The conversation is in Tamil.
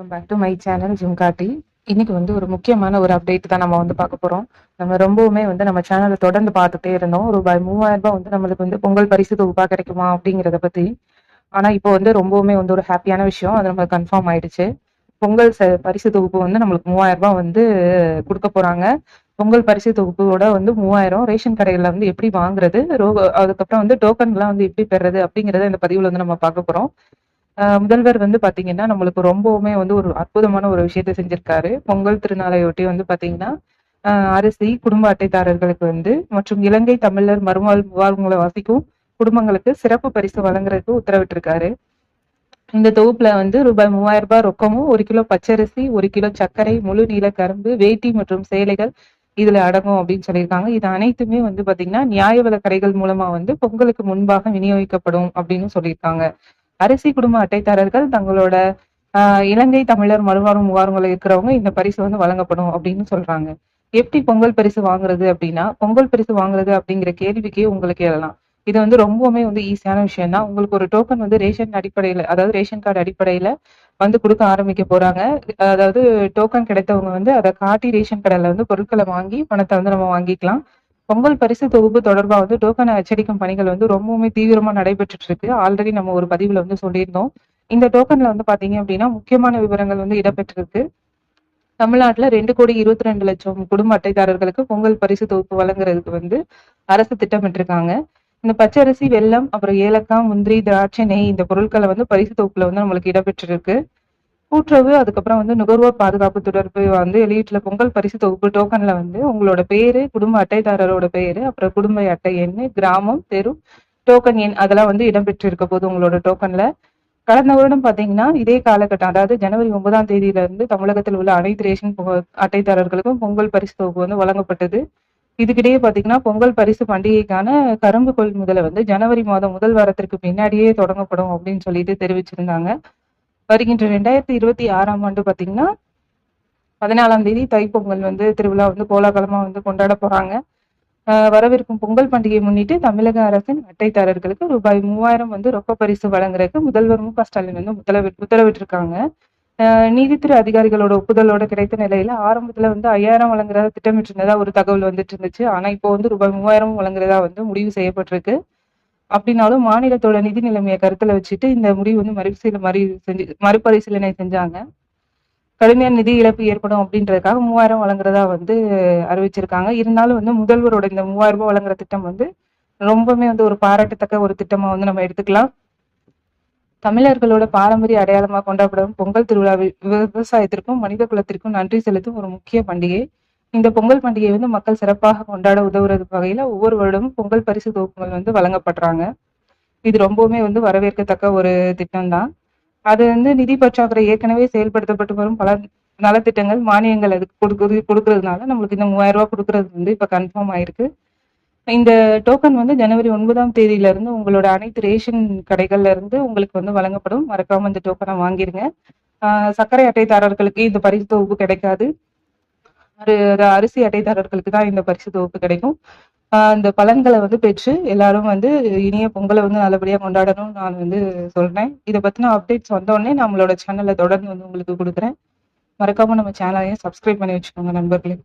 Welcome back to my channel ஜிம்காட்டி இன்னைக்கு வந்து ஒரு முக்கியமான ஒரு அப்டேட் தான் நம்ம வந்து பார்க்க போறோம். நம்ம ரொம்பவுமே வந்து நம்ம சேனலை தொடர்ந்து பார்த்துட்டே இருந்தோம். ரூபாய் மூவாயிரம் ரூபாய் வந்து நம்மளுக்கு வந்து பொங்கல் பரிசு தொகுப்பா கிடைக்குமா அப்படிங்கிறத பத்தி. ஆனா இப்போ வந்து ரொம்பவுமே வந்து ஒரு ஹாப்பியான விஷயம். அது நம்மளுக்கு கன்ஃபார்ம் ஆயிடுச்சு. பொங்கல் ச- பரிசு தொகுப்பு வந்து நம்மளுக்கு மூவாயிரம் ரூபாய் வந்து கொடுக்க போறாங்க. பொங்கல் பரிசு தொகுப்போட வந்து மூவாயிரம். ரேஷன் கடைகள்ல வந்து எப்படி வாங்குறது? ரோ- அதுக்கப்புறம் வந்து டோக்கன்லாம் வந்து எப்படி பெறுறது அப்படிங்கறத இந்த பதிவுல வந்து நம்ம பார்க்க போறோம். முதல்வர் வந்து பாத்தீங்கன்னா நம்மளுக்கு ரொம்பவுமே வந்து ஒரு அற்புதமான ஒரு விஷயத்தை செஞ்சிருக்காரு. பொங்கல் திருநாளையொட்டி வந்து பாத்தீங்கன்னா ஆஹ் அரிசி குடும்ப அட்டைதாரர்களுக்கு வந்து மற்றும் இலங்கை தமிழர் மறுவாழ் வாழ்வுகளை வசிக்கும் குடும்பங்களுக்கு சிறப்பு பரிசு வழங்குறதுக்கு உத்தரவிட்டிருக்காரு. இந்த தொகுப்புல வந்து ரூபாய் மூவாயிரம் ரூபாய் ரொக்கமும் ஒரு கிலோ பச்சரிசி ஒரு கிலோ சர்க்கரை முழு நீல கரும்பு வேட்டி மற்றும் சேலைகள் இதுல அடங்கும் அப்படின்னு சொல்லியிருக்காங்க. இது அனைத்துமே வந்து பாத்தீங்கன்னா நியாய விலை கடைகள் மூலமா வந்து பொங்கலுக்கு முன்பாக விநியோகிக்கப்படும் அப்படின்னு சொல்லியிருக்காங்க. அரிசி குடும்ப அட்டைதாரர்கள் தங்களோட ஆஹ் இலங்கை தமிழர் மறுவாழ்வு முகாம்கள் இருக்கிறவங்க இந்த பரிசு வந்து வழங்கப்படும் அப்படின்னு சொல்றாங்க. எப்படி பொங்கல் பரிசு வாங்குறது அப்படின்னா பொங்கல் பரிசு வாங்குறது அப்படிங்கிற கேள்விக்கே உங்களுக்கு எழலாம் இது வந்து ரொம்பவுமே வந்து ஈஸியான விஷயம் தான் உங்களுக்கு ஒரு டோக்கன் வந்து ரேஷன் அடிப்படையில அதாவது ரேஷன் கார்டு அடிப்படையில வந்து கொடுக்க ஆரம்பிக்க போறாங்க. அதாவது டோக்கன் கிடைத்தவங்க வந்து அதை காட்டி ரேஷன் கடையில வந்து பொருட்களை வாங்கி பணத்தை வந்து நம்ம வாங்கிக்கலாம். பொங்கல் பரிசு தொகுப்பு தொடர்பாக வந்து டோக்கனை அச்சடிக்கும் பணிகள் வந்து ரொம்பவுமே தீவிரமா நடைபெற்றுட்டு இருக்கு. ஆல்ரெடி நம்ம ஒரு பதிவுல வந்து சொல்லியிருந்தோம். இந்த டோக்கன்ல வந்து பாத்தீங்க அப்படின்னா முக்கியமான விவரங்கள் வந்து இடம்பெற்றிருக்கு. தமிழ்நாட்டுல ரெண்டு கோடி இருபத்தி ரெண்டு லட்சம் குடும்ப அட்டைதாரர்களுக்கு பொங்கல் பரிசு தொகுப்பு வழங்குறதுக்கு வந்து அரசு திட்டமிட்டிருக்காங்க. இந்த பச்சரிசி வெல்லம் அப்புறம் ஏலக்காய் முந்திரி திராட்சை நெய் இந்த பொருட்களை வந்து பரிசு தொகுப்புல வந்து நம்மளுக்கு இடம்பெற்றிருக்கு. கூட்டுறவு அதுக்கப்புறம் வந்து நுகர்வோர் பாதுகாப்பு தொடர்பு வந்து வெளியிட்டுல பொங்கல் பரிசு தொகுப்பு டோக்கன்ல வந்து உங்களோட பேரு குடும்ப அட்டைதாரரோட பேரு அப்புறம் குடும்ப அட்டை எண் கிராமம் தெரு டோக்கன் எண் அதெல்லாம் வந்து இடம்பெற்றிருக்க போது உங்களோட டோக்கன்ல கடந்த வருடம் பாத்தீங்கன்னா இதே காலகட்டம் அதாவது ஜனவரி ஒன்பதாம் தேதியில இருந்து தமிழகத்தில் உள்ள அனைத்து ரேஷன் அட்டைதாரர்களுக்கும் பொங்கல் பரிசு தொகுப்பு வந்து வழங்கப்பட்டது. இதுக்கிடையே பாத்தீங்கன்னா பொங்கல் பரிசு பண்டிகைக்கான கரும்பு கொள்முதலை வந்து ஜனவரி மாதம் முதல் வாரத்திற்கு பின்னாடியே தொடங்கப்படும் அப்படின்னு சொல்லிட்டு தெரிவிச்சிருந்தாங்க. வருகின்ற ரெண்டாயிரத்தி இருபத்தி ஆறாம் ஆண்டு பார்த்தீங்கன்னா பதினாலாம் தேதி தைப்பொங்கல் வந்து திருவிழா வந்து கோலாகலமாக வந்து கொண்டாட போகிறாங்க வரவிருக்கும் பொங்கல் பண்டிகையை முன்னிட்டு தமிழக அரசின் அட்டைதாரர்களுக்கு ரூபாய் மூவாயிரம் வந்து ரொக்க பரிசு வழங்குறதுக்கு முதல்வர் மு க ஸ்டாலின் வந்து உத்தரவி உத்தரவிட்டிருக்காங்க. நீதித்துறை அதிகாரிகளோட ஒப்புதலோட கிடைத்த நிலையில ஆரம்பத்துல வந்து ஐயாயிரம் வழங்குறதா திட்டமிட்டிருந்ததா ஒரு தகவல் வந்துட்டு இருந்துச்சு. ஆனா இப்போ வந்து ரூபாய் மூவாயிரம் வழங்குறதா வந்து முடிவு செய்யப்பட்டிருக்கு. அப்படின்னாலும் மாநிலத்தோட நிதி நிலைமையை கருத்துல வச்சுட்டு இந்த முடிவு வந்து மறுபரிசீலனை மறு செஞ்சு மறுபரிசீலனை செஞ்சாங்க. கடுமையான நிதி இழப்பு ஏற்படும் அப்படின்றதுக்காக மூவாயிரம் வழங்குறதா வந்து அறிவிச்சிருக்காங்க. இருந்தாலும் வந்து முதல்வரோட இந்த மூவாயிரம் ரூபாய் வழங்குற திட்டம் வந்து ரொம்பவுமே வந்து ஒரு பாராட்டத்தக்க ஒரு திட்டமா வந்து நம்ம எடுத்துக்கலாம். தமிழர்களோட பாரம்பரிய அடையாளமா கொண்டாடப்படும் பொங்கல் திருவிழா வி- விவசாயத்திற்கும் மனித குலத்திற்கும் நன்றி செலுத்தும் ஒரு முக்கிய பண்டிகை. இந்த பொங்கல் பண்டிகையை வந்து மக்கள் சிறப்பாக கொண்டாட உதவுறது வகையில ஒவ்வொரு வருடமும் பொங்கல் பரிசு தொகுப்புகள் வந்து வழங்கப்படுறாங்க. இது ரொம்பவுமே வந்து வரவேற்கத்தக்க ஒரு திட்டம் தான் அது வந்து நிதி பற்றாக்குறை ஏற்கனவே செயல்படுத்தப்பட்டு வரும் பல நலத்திட்டங்கள் மானியங்கள் அதுக்கு கொடுக்குறது கொடுக்கறதுனால நம்மளுக்கு இந்த மூவாயிரம் ரூபாய் கொடுக்கறது வந்து இப்ப கன்ஃபார்ம் ஆயிருக்கு. இந்த டோக்கன் வந்து ஜனவரி ஒன்பதாம் தேதியில இருந்து உங்களோட அனைத்து ரேஷன் கடைகள்ல இருந்து உங்களுக்கு வந்து வழங்கப்படும். மறக்காம இந்த டோக்கனை வாங்கிருங்க. சர்க்கரை அட்டைதாரர்களுக்கு இந்த பரிசு தொகுப்பு கிடைக்காது. அரிசி அட்டைதாரர்களுக்கு தான் இந்த பரிசு தொகுப்பு கிடைக்கும். அந்த பலன்களை வந்து பெற்று எல்லாரும் வந்து இனிய பொங்கலை வந்து நல்லபடியா கொண்டாடணும்னு நான் வந்து சொல்றேன். இதை பத்தின அப்டேட்ஸ் வந்தோடனே நம்மளோட சேனல்ல தொடர்ந்து வந்து உங்களுக்கு கொடுக்குறேன். மறக்காம நம்ம சேனலையும் சப்ஸ்கிரைப் பண்ணி வச்சுக்கோங்க நண்பர்களே.